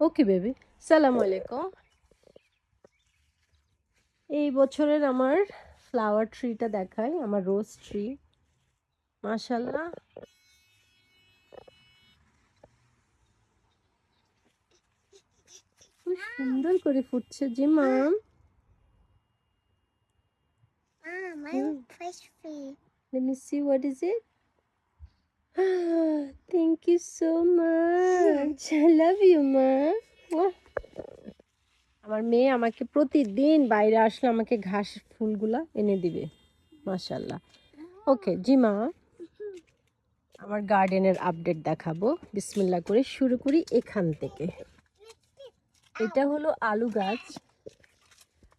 Okay baby সালাম আলাইকুম এই বছরের আমার ফ্লাওয়ার ট্রিটা দেখাই আমার রোজ ট্রি মাশাল্লাহ খুব সুন্দর করে ফুটছে জি মাম. Let me see what is it. Thank you so much. Love you, ma. Mwah. আমার মেয়ে আমাকে প্রতিদিন বাইরে আসলে আমাকে ঘাস ফুলগুলা এনে দিবে মাশাল্লাহ ওকে জি মা আমার গার্ডেনের আপডেট দেখাবো। বিসমিল্লা করে শুরু করি এখান থেকে। এটা হলো আলু গাছ।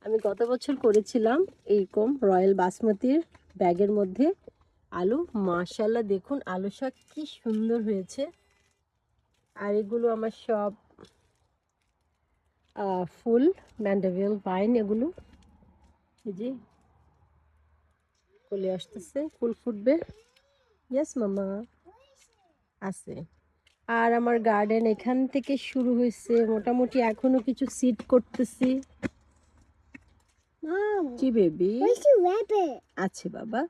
আমি গত বছর করেছিলাম এইরকম রয়্যাল বাসমতির ব্যাগের মধ্যে আলু। মাশাল্লাহ দেখুন আলু শাক কি সুন্দর হয়েছে। আর এগুলো আমার সব ফুল ম্যান্ডাভিয়াল পাইন এগুলো। এই যে আসতেছে ফুল ফুটবে। ইয়েস মামা আছে। আর আমার গার্ডেন এখান থেকে শুরু হয়েছে মোটামুটি এখনও কিছু সিড করতেছি। জি বেবি আছে বাবা?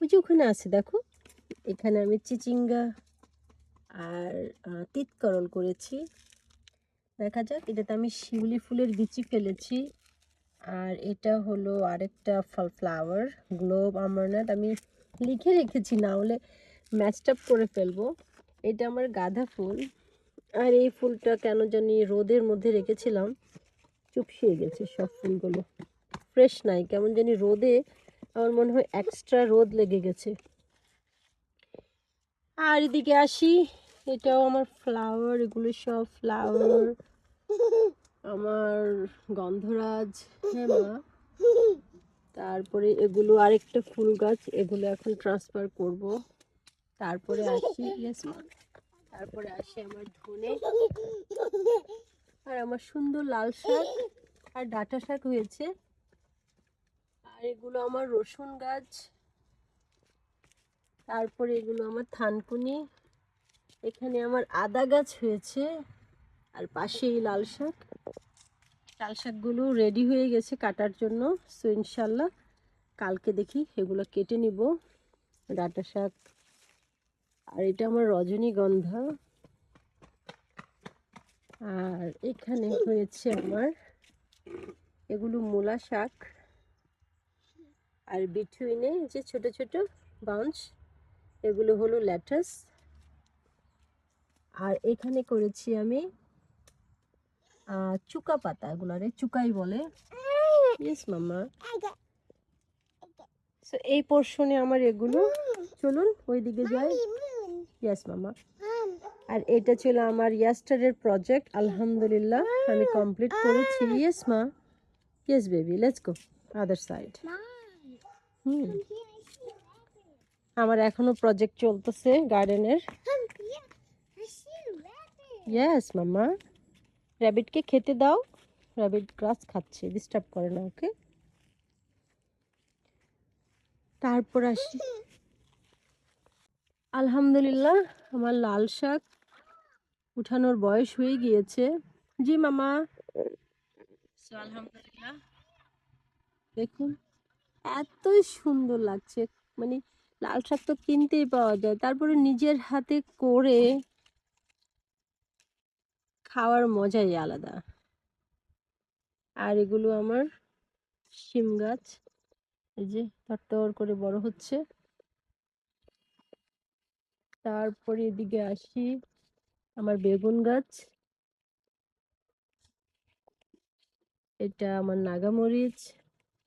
ওই যে ওখানে আছে দেখো। এখানে আমি চিচিঙ্গা আর তিতকরল করেছি। দেখা যাক, এটাতে আমি শিউলি ফুলের বিচি ফেলেছি। আর এটা হলো আরেকটা ফল ফ্লাওয়ার, গ্লোব আমারনাট আমি লিখে রেখেছি, না হলে ম্যাচড আপ করে ফেলব। এটা আমার গাঁদা ফুল। আর এই ফুলটা কেন জানি রোদের মধ্যে রেখেছিলাম। চুপসিয়ে গেছে সব ফুলগুলো। ফ্রেশ নাই, কেমন জানি রোদে আমার মনে হয় এক্সট্রা রোদ লেগে গেছে। আর এদিকে আসি, এটাও আমার ফ্লাওয়ার এগুলো সব ফ্লাওয়ার আমার গন্ধরাজ হ্যাঁ মা? তারপরে এগুলো আরেকটা ফুল গাছ, এগুলো এখন ট্রান্সফার করব। তারপরে আসি তারপরে আসি আমার ধনে। আর আমার সুন্দর লাল শাক আর ডাঁটা শাক হয়েছে। আর এগুলো আমার রসুন গাছ। তারপরে এগুলো আমার থানকুনি। এখানে আমার আদা গাছ হয়েছে, আর পাশেই লাল শাক। লাল শাকগুলো রেডি হয়ে গেছে কাটার জন্য সো ইনশাল্লাহ কালকে দেখি এগুলো কেটে নিব, ডাঁটা শাক। আর এটা আমার রজনীগন্ধা। আর এখানে হয়েছে আমার এগুলো মূলা শাক। আর বিটুইনে যে ছোট ছোট বাউন্স এগুলো হলো ল্যাটাস আর এখানে করেছি আমি চুকা পাতা এগুলো এগুলারে চুকাই বলে। ইয়েস মামা সো এই পোর্শনে আমার এগুলো। চলুন ওই দিকে যাই. ইয়েস মামা আর এটা ছিল আমার ইয়াস্টারের প্রজেক্ট আলহামদুলিল্লাহ আমি কমপ্লিট করেছি। ইয়েস মা। Yes baby let's go other side hmm আমার এখনও প্রজেক্ট চলতেছে গার্ডেনের. ইয়েস মামা র্যাবিটকে খেতে দাও। র্যাবিট গ্রাস খাচ্ছে ডিস্টার্ব করে না ওকে তারপর আসি। আলহামদুলিল্লাহ আমার লাল শাক উঠানোর বয়স হয়ে গিয়েছে। জি মামা আলহামদুলিল্লাহ। দেখুন এতই সুন্দর লাগছে। মানে লাল শাক তো কিনতেই পাওয়া যায়। তারপরে নিজের হাতে করে খাওয়ার মজাই আলাদা। আর এগুলো আমার শিম গাছ, এই যে তরতর করে বড় হচ্ছে। তারপরে এদিকে আসি আমার বেগুন গাছ। এটা আমার নাগামরিচ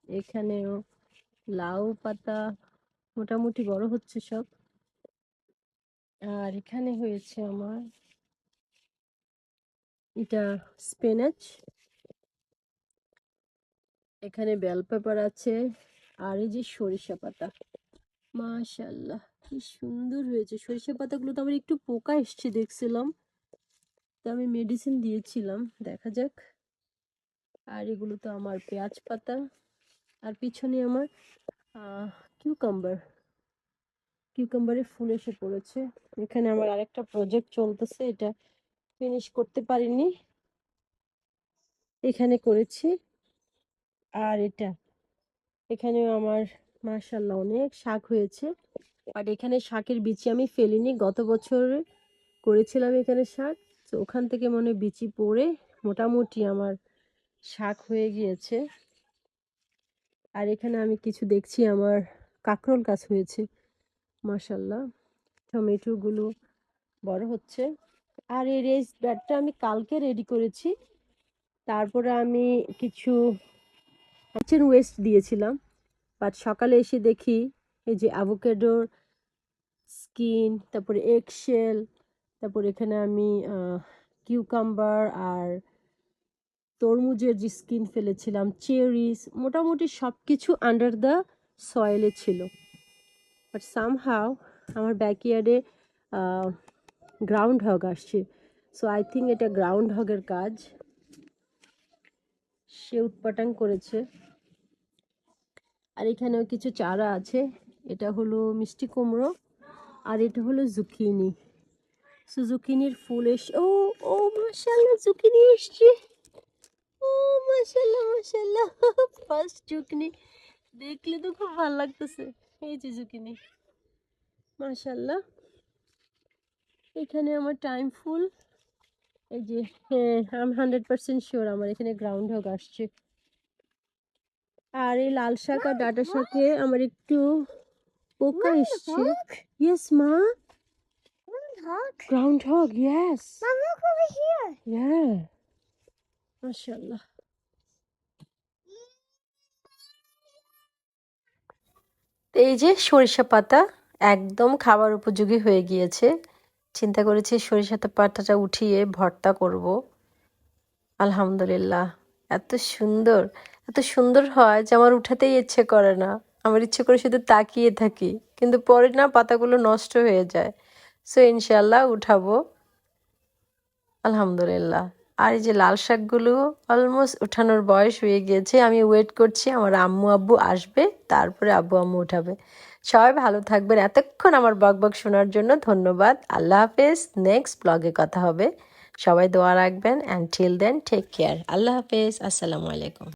এখানেও লাউ পাতা মোটামুটি বড় হচ্ছে সব। আর এখানে হয়েছে আমার এটা স্পিনাচ। এখানে বেল পেপার আছে আর এই যে সরিষা পাতা। মাশাল্লাহ কি সুন্দর হয়েছে। সরিষা পাতাগুলো তো আমার একটু পোকা এসছে দেখছিলাম। তো আমি মেডিসিন দিয়েছিলাম, দেখা যাক। আর এগুলো তো আমার পেঁয়াজ পাতা। আর পিছনে আমার কিউকাম্বার কিউকাম্বারে ফুল এসে পড়েছে। এখানে আমার আরেকটা প্রজেক্ট চলতেছে, এটা ফিনিশ করতে পারিনি। এখানে করেছি। আর এটা, এখানেও আমার মাশাল্লাহ অনেক শাক হয়েছে। বাট এখানে শাকের বিচি আমি ফেলিনি, গত বছর করেছিলাম এখানে শাক। তো ওখান থেকে মনে বিচি পড়ে, মোটামুটি আমার শাক হয়ে গিয়েছে। আর এখানে আমি কিছু দেখছি, আমার কাঁকরোল গাছ হয়েছে। মাশাল্লাহ, টমেটোগুলো বড় হচ্ছে। আর এই রেস ব্যাটটা আমি কালকে রেডি করেছি। তারপরে আমি কিছু কিচেন ওয়েস্ট দিয়েছিলাম। বাট সকালে এসে দেখি এই যে অ্যাভোকেডোর স্কিন, তারপরে এগশেল, তারপর এখানে আমি কিউকাম্বার আর তরমুজের যে স্কিন ফেলেছিলাম চেরিস মোটামুটি সব কিছু আন্ডার দ্য সয়েলে ছিল। বাট সামহাও আমার ব্যাকইয়ার্ডে গ্রাউন্ড হগ আসছে। সো আই থিঙ্ক এটা গ্রাউন্ড হগের কাজ। সে উৎপাটন করেছে। আর এখানেও কিছু চারা আছে। এটা হলো মিষ্টি কুমড়ো, আর এটা হলো জুকিনি সো জুকিনির ফুল এসে, ও ও মাশাল্লাহ জুকিনি এসছে। ও মাশাল্লাহ মাশাল্লাহ ফার্স্ট জুকিনি দেখলে তো খুব ভালো লাগতেছে। এই যে জুকিনি। মাশাল্লাহ এখানে আমার টাইম ফুল এই যে হ্যাঁ আমি হান্ড্রেড পার্সেন্ট শিওর আমার এখানে গ্রাউন্ড হগ আসছে। আর এই লাল শাক আর ডাটা শাকে আমার একটু পোকা এসছে। ইয়েস মা। Groundhog. ইয়েস Mom, look over here. হ্যাঁ এই যে সরিষা পাতা একদম খাবার উপযোগী হয়ে গিয়েছে। চিন্তা করেছি সরিষা পাতাটা উঠিয়ে ভর্তা করব। আলহামদুলিল্লাহ, এত সুন্দর এত সুন্দর হয় যে আমার উঠাতেই ইচ্ছে করে না। আমার ইচ্ছে করে শুধু তাকিয়ে থাকি, কিন্তু পরে না পাতাগুলো নষ্ট হয়ে যায়। সো ইনশাল্লাহ উঠাবো। আলহামদুলিল্লাহ। আর এই যে লাল শাকগুলো অলমোস্ট উঠানোর বয়স হয়ে গিয়েছে আমি ওয়েট করছি আমার আম্মু আব্বু আসবে, তারপরে আব্বু আম্মু উঠাবে। সবাই ভালো থাকবেন। এতক্ষণ আমার বক বক শোনার জন্য ধন্যবাদ। আল্লাহ হাফেজ। নেক্সট ব্লগে কথা হবে। সবাই দোয়া রাখবেন। And till then take care আল্লাহ হাফেজ। আসসালামু আলাইকুম।